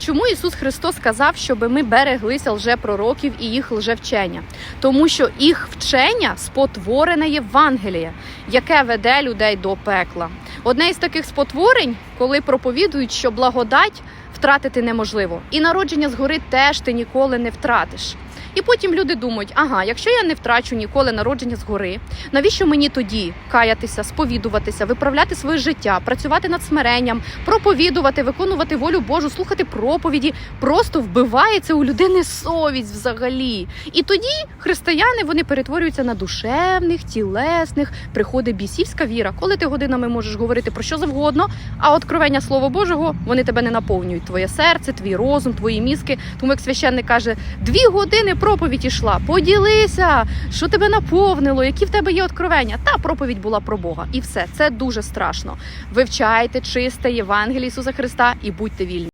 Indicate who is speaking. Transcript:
Speaker 1: Чому Ісус Христос сказав, щоб ми береглися лжепророків і їх лжевчення? Тому що їх вчення спотворене Євангеліє, яке веде людей до пекла. Одне із таких спотворень, коли проповідують, що благодать втратити неможливо, і народження згори теж ти ніколи не втратиш. І потім люди думають: ага, якщо я не втрачу ніколи народження згори, навіщо мені тоді каятися, сповідуватися, виправляти своє життя, працювати над смиренням, проповідувати, виконувати волю Божу, слухати проповіді? Просто вбивається у людини совість взагалі. І тоді християни вони перетворюються на душевних, тілесних, приходить бісівська віра, коли ти годинами можеш говорити про що завгодно, а откровення Слова Божого вони тебе не наповнюють. Твоє серце, твій розум, твої мізки. Тому як священник каже, дві години проповідь ішла. Поділися, що тебе наповнило, які в тебе є откровення. Та проповідь була про Бога, і все це дуже страшно. Вивчайте чисте Євангеліє Ісуса Христа і будьте вільні.